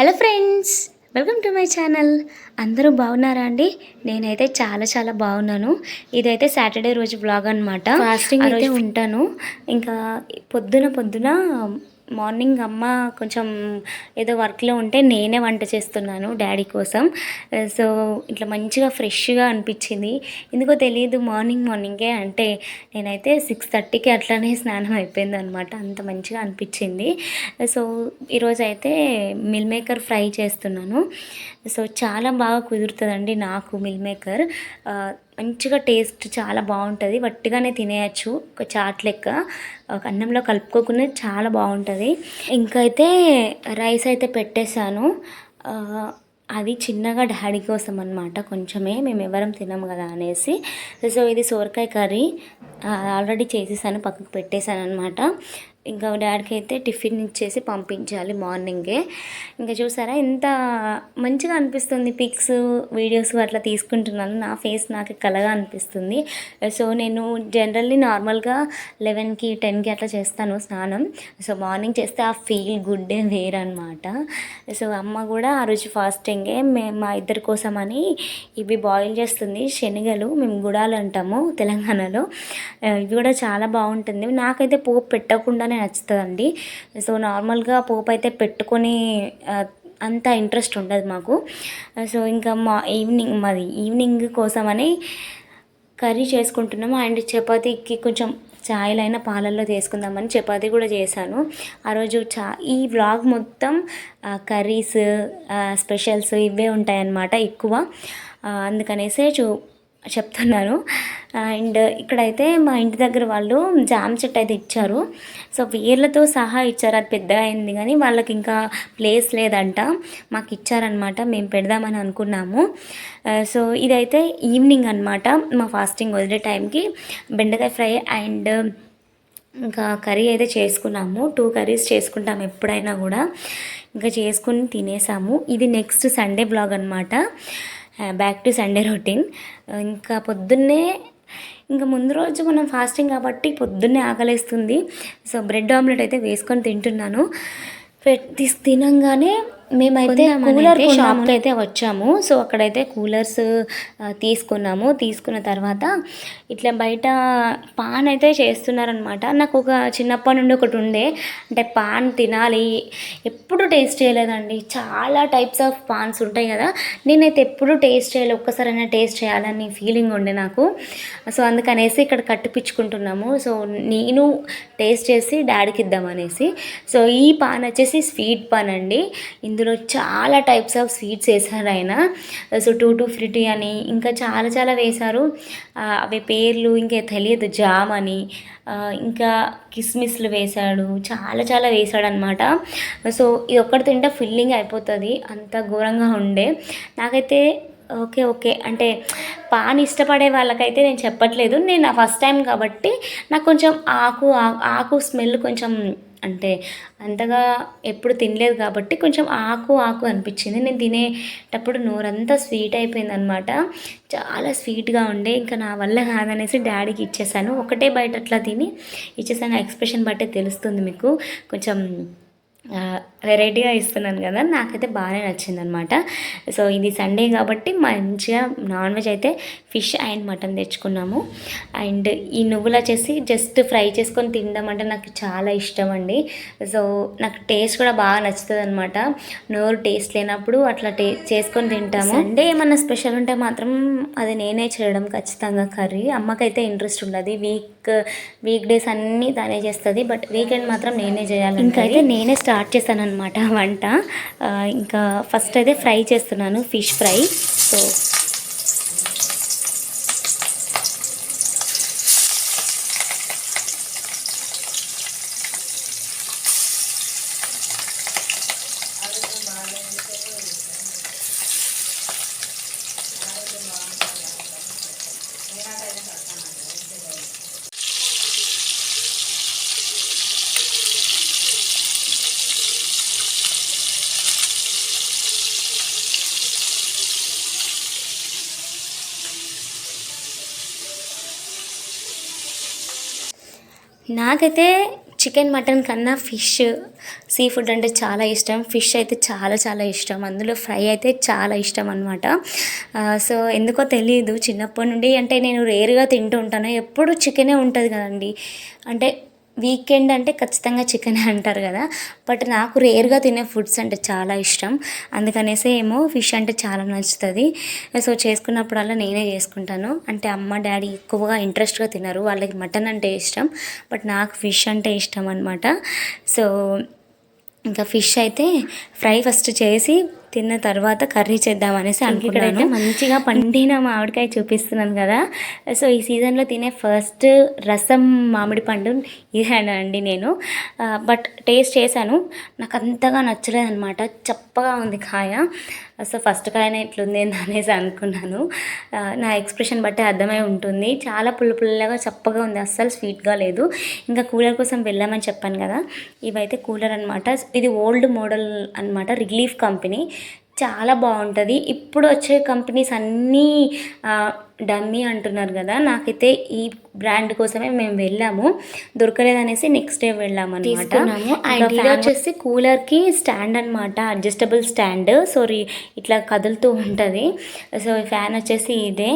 Hello friends welcome to my channel. అందరూ బాగున్నారా అండి? నేనైతే చాలా చాలా బాగున్నాను. ఇదైతే సాటర్డే రోజు బ్లాగ్ అనమాట ఫాస్టింగ్ అయితే ఉంటాను. ఇంకా పొద్దున పొద్దున మార్నింగ్ అమ్మ కొంచెం ఏదో వర్క్లో ఉంటే నేనే వంట చేస్తున్నాను డాడీ కోసం. సో ఇట్లా మంచిగా ఫ్రెష్గా అనిపించింది. ఎందుకో తెలియదు మార్నింగ్ మార్నింగే అంటే నేనైతే సిక్స్ థర్టీకి అట్లానే స్నానం అయిపోయింది అనమాట అంత మంచిగా అనిపించింది. సో ఈరోజైతే మిల్ మేకర్ ఫ్రై చేస్తున్నాను. సో చాలా బాగా కుదురుతుందండి నాకు మిల్ మేకర్ మంచిగా టేస్ట్ చాలా బాగుంటుంది. వట్టిగానే తినేయచ్చు. ఒక చాట్ లెక్క. ఒక అన్నంలో కలుపుకోకుండా చాలా బాగుంటుంది. ఇంకా అయితే రైస్ అయితే పెట్టేశాను. అది చిన్నగా డాడీ కోసం అనమాట కొంచెమే మేము ఎవరం తినము కదా అనేసి. సో ఇది సోరకాయ కర్రీ. ఆల్రెడీ చేసేసాను. పక్కకు పెట్టేశాను అనమాట ఇంకా డాడీకి అయితే టిఫిన్ ఇచ్చేసి పంపించాలి మార్నింగే. ఇంకా చూసారా ఎంత మంచిగా అనిపిస్తుంది పిక్స్ వీడియోస్ అట్లా తీసుకుంటున్నాను. నా ఫేస్ నాకు కలగా అనిపిస్తుంది. సో నేను జనరల్లీ నార్మల్గా లెవెన్కి టెన్కి అట్లా చేస్తాను స్నానం. సో మార్నింగ్ చేస్తే ఆ ఫీల్ గుడ్ వేరనమాట సో అమ్మ కూడా ఆ రోజు ఫాస్టింగే మేము మా ఇద్దరి కోసమని ఇవి బాయిల్ చేస్తుంది శనగలు మేము గుడాలు అంటాము తెలంగాణలో ఇవి కూడా చాలా బాగుంటుంది. నాకైతే పోపు పెట్టకుండా పెట్టకుండానే నచ్చుతుందండి. సో నార్మల్గా పోపు అయితే పెట్టుకొని అంత ఇంట్రెస్ట్ ఉండదు మాకు. సో ఇంకా మా ఈవినింగ్ మాది ఈవినింగ్ కోసమని కర్రీ చేసుకుంటున్నాము. అండ్ చపాతీకి కొంచెం ఛాయ్లైనా పాలల్లో తీసుకుందామని చపాతీ కూడా చేశాను. ఆ రోజు చా ఈ వ్లాగ్ మొత్తం కర్రీస్ స్పెషల్స్ ఇవే ఉంటాయన్నమాట ఎక్కువ. అందుకనేసే చూ చెప్తున్నాను. అండ్ ఇక్కడైతే మా ఇంటి దగ్గర వాళ్ళు జామ చెట్టు అయితే ఇచ్చారు. సో వేర్లతో సహా ఇచ్చారు. అది పెద్దగా అయింది కానీ వాళ్ళకి ఇంకా ప్లేస్ లేదంట. మాకు ఇచ్చారనమాట మేము పెడదామని అనుకున్నాము. సో ఇదైతే ఈవినింగ్ అనమాట మా ఫాస్టింగ్ వదిలే టైంకి బెండకాయ ఫ్రై అండ్ ఇంకా కర్రీ అయితే చేసుకున్నాము. టూ కర్రీస్ చేసుకుంటాము ఎప్పుడైనా కూడా. ఇంకా చేసుకుని తినేసాము. ఇది నెక్స్ట్ సండే బ్లాగ్ అనమాట బ్యాక్ టు సండే రొటీన్ ఇంకా పొద్దున్నే ఇంకా ముందు రోజు మనం ఫాస్టింగ్ కాబట్టి పొద్దున్నే ఆకలేస్తుంది. సో బ్రెడ్ ఆమ్లెట్ అయితే వేసుకొని తింటున్నాను. తినంగానే మేమైతే కూలర్ షాప్కి అయితే వచ్చాము. సో అక్కడైతే కూలర్స్ తీసుకున్నాము. తీసుకున్న తర్వాత ఇట్లా బయట పాన్ అయితే చేస్తున్నారనమాట నాకు ఒక చిన్నప్పటి నుండి ఒకటి ఉండే. అంటే పాన్ తినాలి. ఎప్పుడు టేస్ట్ చేయలేదండి. చాలా టైప్స్ ఆఫ్ పాన్స్ ఉంటాయి కదా. నేనైతే ఎప్పుడు టేస్ట్ చేయలేదు ఒక్కసారైనా టేస్ట్ చేయాలని ఫీలింగ్ ఉండే నాకు. సో అందుకనేసి ఇక్కడ కట్టిపించుకుంటున్నాము సో నేను టేస్ట్ చేసి డాడీకి ఇద్దామనేసి సో ఈ పాన్ వచ్చేసి స్వీట్ పాన్ అండి. ఇందులో చాలా టైప్స్ ఆఫ్ స్వీట్స్ వేశారు ఆయన. సో టూ టూ ఫ్రిటీ అని ఇంకా చాలా చాలా వేశారు. అవి పేర్లు ఇంకా తెలియదు. జామ్ అని ఇంకా కిస్మిస్లు వేశాడు. చాలా చాలా వేశాడు అనమాట సో ఇది ఒక్కటి తింటే ఫిల్లింగ్ అయిపోతుంది. అంత ఘోరంగా ఉండే. నాకైతే ఓకే ఓకే. అంటే పాన్ ఇష్టపడే వాళ్ళకైతే నేను చెప్పట్లేదు. నేను ఫస్ట్ టైం కాబట్టి నాకు కొంచెం ఆకు ఆకు స్మెల్ కొంచెం అంటే అంతగా ఎప్పుడు తినలేదు కాబట్టి కొంచెం ఆకు ఆకు అనిపించింది. నేను తినేటప్పుడు నోరంతా స్వీట్ అయిపోయింది అనమాట చాలా స్వీట్గా ఉండే. ఇంకా నా వల్ల కాదనేసి డాడీకి ఇచ్చేసాను. ఒకటే బయట అట్లా తిని ఇచ్చేసాను. ఎక్స్ప్రెషన్ బట్టే తెలుస్తుంది మీకు. కొంచెం వెరైటీగా ఇస్తున్నాను కదా నాకైతే బాగానే నచ్చింది అనమాట సో ఇది సండే కాబట్టి మంచిగా నాన్ వెజ్ అయితే ఫిష్ అండ్ మటన్ తెచ్చుకున్నాము. అండ్ ఈ నువ్వులు వచ్చేసి జస్ట్ ఫ్రై చేసుకొని తినడం అంటే నాకు చాలా ఇష్టం అండి సో నాకు టేస్ట్ కూడా బాగా నచ్చుతుంది అనమాట నోరు టేస్ట్ లేనప్పుడు అట్లా టే చేసుకొని తింటాము. సండే ఏమన్నా స్పెషల్ ఉంటే మాత్రం అది నేనే చేయడం ఖచ్చితంగా కర్రీ. అమ్మకైతే ఇంట్రెస్ట్ ఉండదు. వీక్ వీక్ డేస్ అన్నీ తనే చేస్తుంది బట్ వీకెండ్ మాత్రం నేనే చేయాలి ఇంకైతే నేనే స్టార్ట్ చేశాను అనమాట వంట. ఇంకా ఫస్ట్ అయితే ఫ్రై చేస్తున్నాను ఫిష్ ఫ్రై. సో నాకైతే చికెన్ మటన్ కన్నా ఫిష్ సీ ఫుడ్ అంటే చాలా ఇష్టం. ఫిష్ అయితే చాలా చాలా ఇష్టం. అందులో ఫ్రై అయితే చాలా ఇష్టం అనమాట సో ఎందుకో తెలియదు చిన్నప్పటి నుండి అంటే నేను రేరుగా తింటూ ఉంటాను. ఎప్పుడు చికెనే ఉంటుంది కదండి. అంటే వీకెండ్ అంటే ఖచ్చితంగా చికెన్ అంటారు కదా. బట్ నాకు రేర్గా తినే ఫుడ్స్ అంటే చాలా ఇష్టం. అందుకనేసి ఏమో ఫిష్ అంటే చాలా నచ్చుతుంది. సో చేసుకున్నప్పుడల్లా నేనే చేసుకుంటాను. అంటే అమ్మ డాడీ ఎక్కువగా ఇంట్రెస్ట్గా తినరు. వాళ్ళకి మటన్ అంటే ఇష్టం. బట్ నాకు ఫిష్ అంటే ఇష్టం అనమాట సో ఇంకా ఫిష్ అయితే ఫ్రై ఫస్ట్ చేసి తిన్న తర్వాత కర్రీ చేద్దాం అనేసి అనుకున్నాను. మంచిగా పండిన మామిడికాయ చూపిస్తున్నాను కదా. సో ఈ సీజన్లో తినే ఫస్ట్ రసం మామిడి పండు ఇదేనండి నేను. బట్ టేస్ట్ చేశాను. నాకు అంతగా నచ్చలేదు అనమాట చప్పగా ఉంది కాయ. అసలు ఫస్ట్ కాయన ఇట్లుంది అనేసి అనుకున్నాను. నా ఎక్స్ప్రెషన్ బట్టి అర్థమై ఉంటుంది. చాలా పుల్ల పుల్లగా చప్పగా ఉంది. అస్సలు స్వీట్గా లేదు. ఇంకా కూలర్ కోసం వెళ్ళామని చెప్పాను కదా. ఇవైతే కూలర్ అనమాట ఇది ఓల్డ్ మోడల్ అనమాట రిలీఫ్ కంపెనీ చాలా బాగుంటుంది. ఇప్పుడు వచ్చే కంపెనీస్ అన్నీ డమ్మీ అంటున్నారు కదా. నాకైతే ఈ బ్రాండ్ కోసమే మేము వెళ్ళాము. దొరకలేదనేసి నెక్స్ట్ డే వెళ్ళాము అనమాట వచ్చేసి కూలర్కి స్టాండ్ అనమాట అడ్జస్టబుల్ స్టాండ్ సో ఇట్లా కదులుతూ ఉంటుంది. సో ఫ్యాన్ వచ్చేసి ఇదే.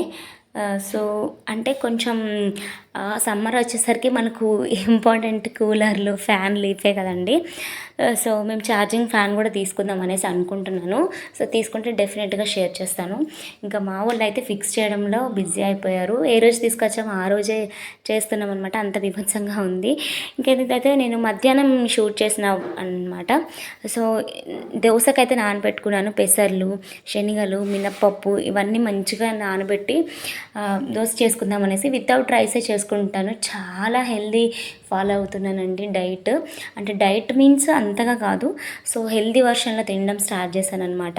సో అంటే కొంచెం సమ్మర్ వచ్చేసరికి మనకు ఇంపార్టెంట్ కూలర్లు ఫ్యాన్లు ఇవే కదండి. Uh, సో మేము ఛార్జింగ్ ఫ్యాన్ కూడా తీసుకుందాం అనేసి అనుకుంటున్నాను. సో తీసుకుంటే డెఫినెట్గా షేర్ చేస్తాను. ఇంకా మా వాళ్ళు అయితే ఫిక్స్ చేయడంలో బిజీ అయిపోయారు. ఏ రోజు తీసుకొచ్చామో ఆ రోజే చేస్తున్నాం అనమాట అంత విభత్సంగా ఉంది. ఇంకా అయితే నేను మధ్యాహ్నం షూట్ చేసిన అనమాట సో దోశకైతే నానబెట్టుకున్నాను. పెసర్లు శనగలు మినప్పప్పు ఇవన్నీ మంచిగా నానబెట్టి దోశ చేసుకుందాం అనేసి వితౌట్ రైసే చేసుకుంటాను. చాలా హెల్దీ ఫాలో అవుతున్నానండి డైట్ అంటే డైట్ మీన్స్ అంతగా కాదు. సో హెల్దీ వర్షన్లో తినడం స్టార్ట్ చేశాను అనమాట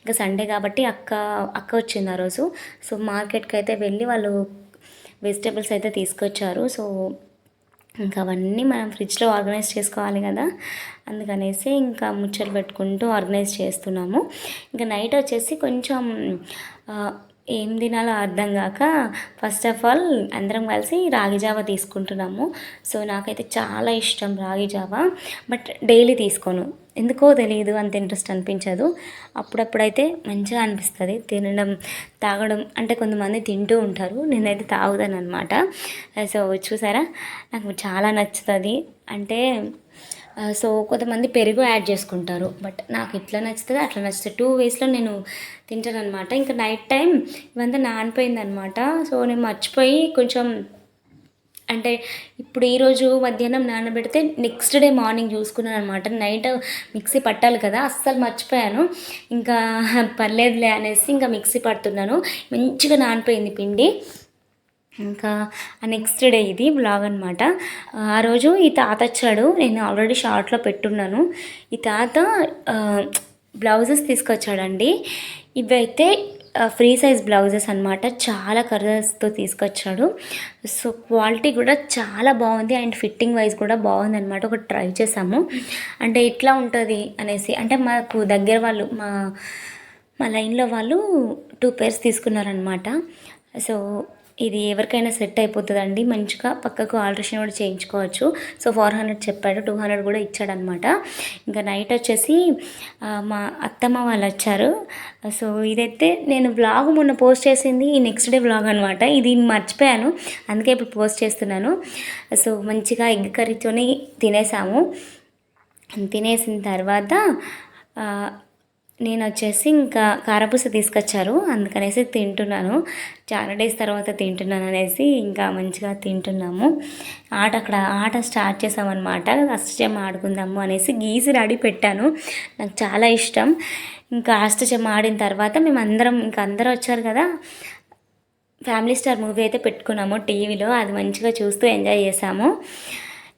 ఇంకా సండే కాబట్టి అక్క అక్క వచ్చింది ఆ రోజు. సో మార్కెట్కి అయితే వెళ్ళి వాళ్ళు వెజిటేబుల్స్ అయితే తీసుకొచ్చారు. సో ఇంకా అవన్నీ మనం ఫ్రిడ్జ్లో ఆర్గనైజ్ చేసుకోవాలి కదా. అందుకనేసి ఇంకా ముచ్చట్లు పెట్టుకుంటూ ఆర్గనైజ్ చేస్తున్నాము. ఇంకా నైట్ వచ్చేసి కొంచెం ఏం తినాలో అర్థం కాక ఫస్ట్ ఆఫ్ ఆల్ అందరం కలిసి రాగి జావ తీసుకుంటున్నాము. సో నాకైతే చాలా ఇష్టం రాగి జావ. బట్ డైలీ తీసుకోను. ఎందుకో తెలియదు అంత ఇంట్రెస్ట్ అనిపించదు. అప్పుడప్పుడైతే మంచిగా అనిపిస్తుంది. తినడం తాగడం అంటే కొంతమంది తింటూ ఉంటారు. నేనైతే తాగుదాను అనమాట సో చూసారా? నాకు చాలా నచ్చుతుంది. అంటే సో కొంతమంది పెరుగు యాడ్ చేసుకుంటారు. బట్ నాకు ఇట్లా నచ్చుతుంది అట్లా నచ్చుతుంది. టూ వేస్లో నేను తింటాను అనమాట ఇంకా నైట్ టైం ఇవంతా నానిపోయింది అనమాట సో నేను మర్చిపోయి కొంచెం అంటే ఇప్పుడు ఈరోజు మధ్యాహ్నం నానబెడితే నెక్స్ట్ డే మార్నింగ్ చూసుకున్నాను అనమాట నైట్ మిక్సీ పట్టాలి కదా అస్సలు మర్చిపోయాను. ఇంకా పర్లేదులే అనేసి ఇంకా మిక్సీ పడుతున్నాను. మంచిగా నానిపోయింది పిండి. ఇంకా నెక్స్ట్ డే ఇది బ్లాగ్ అనమాట ఆ రోజు ఈ తాత వచ్చాడు. నేను ఆల్రెడీ షార్ట్లో పెట్టున్నాను. ఈ తాత బ్లౌజెస్ తీసుకొచ్చాడండి. ఇవైతే ఫ్రీ సైజ్ బ్లౌజెస్ అనమాట చాలా కలర్స్తో తీసుకొచ్చాడు. సో క్వాలిటీ కూడా చాలా బాగుంది. అండ్ ఫిట్టింగ్ వైజ్ కూడా బాగుంది అనమాట ఒకటి ట్రై చేసాము అంటే ఎట్లా ఉంటుంది అనేసి అంటే మాకు దగ్గర వాళ్ళు మా మా లైన్లో వాళ్ళు టూ పేర్స్ తీసుకున్నారనమాట సో ఇది ఎవరికైనా సెట్ అయిపోతుందండి. మంచిగా పక్కకు ఆల్ట్రేషన్ కూడా చేయించుకోవచ్చు. సో ఫోర్ హండ్రెడ్ చెప్పాడు. టూ హండ్రెడ్ కూడా ఇచ్చాడనమాట ఇంకా నైట్ వచ్చేసి మా అత్తమ్మ వాళ్ళు వచ్చారు. సో ఇదైతే నేను బ్లాగ్ మొన్న పోస్ట్ చేసింది ఈ నెక్స్ట్ డే బ్లాగ్ అనమాట ఇది మర్చిపోయాను. అందుకే ఇప్పుడు పోస్ట్ చేస్తున్నాను. సో మంచిగా ఎగ్ కర్రీతోని తినేసాము. తినేసిన తర్వాత నేను వచ్చేసి ఇంకా కారపూస తీసుకొచ్చారు. అందుకనేసి తింటున్నాను. చాలా డేస్ తర్వాత తింటున్నాను అనేసి ఇంకా మంచిగా తింటున్నాము. ఆట అక్కడ ఆట స్టార్ట్ చేసామన్నమాట. అష్టచమ్మ ఆడుకుందాము అనేసి గీసి రెడీ పెట్టాను. నాకు చాలా ఇష్టం. ఇంకా అష్టచమ్మ ఆడిన తర్వాత మేము అందరం ఇంకా అందరూ వచ్చారు కదా. ఫ్యామిలీ స్టార్ మూవీ అయితే పెట్టుకున్నాము టీవీలో. అది మంచిగా చూస్తూ ఎంజాయ్ చేసాము.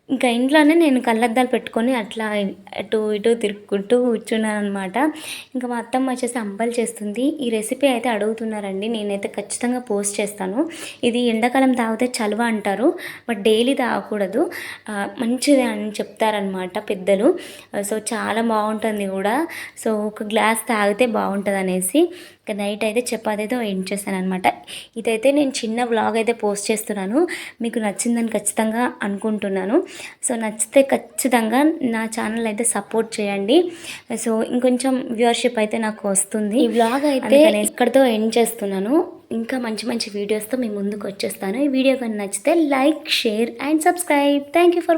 ఇంకా ఇంట్లోనే నేను కళ్ళద్దాలు పెట్టుకొని అట్లా అటు ఇటు తిరుక్కుంటూ కూర్చున్నాను అనమాట ఇంకా మా అత్తమ్మ వచ్చేసి అంబలు చేస్తుంది. ఈ రెసిపీ అయితే అడుగుతున్నారండి. నేనైతే ఖచ్చితంగా పోస్ట్ చేస్తాను. ఇది ఎండాకాలం తాగితే చలువ అంటారు బట్ డైలీ తాగకూడదు. మంచిది అని చెప్తారనమాట పెద్దలు. సో చాలా బాగుంటుంది కూడా. సో ఒక గ్లాస్ తాగితే బాగుంటుంది అనేసి ఇంకా నైట్ అయితే చపాతీతో ఎండ్ చేశాను అనమాట ఇదైతే నేను చిన్న వ్లాగ్ అయితే పోస్ట్ చేస్తున్నాను. మీకు నచ్చిందని ఖచ్చితంగా అనుకుంటున్నాను. సో నచ్చితే ఖచ్చితంగా నా ఛానల్ అయితే సపోర్ట్ చేయండి. సో ఇంకొంచెం వ్యూవర్షిప్ అయితే నాకు వస్తుంది. ఈ వ్లాగ్ అయితే ఇక్కడితో ఎండ్ చేస్తున్నాను. ఇంకా మంచి మంచి వీడియోస్తో మీ ముందుకు వచ్చేస్తాను. ఈ వీడియో కానీ నచ్చితే like share and subscribe. Thank you for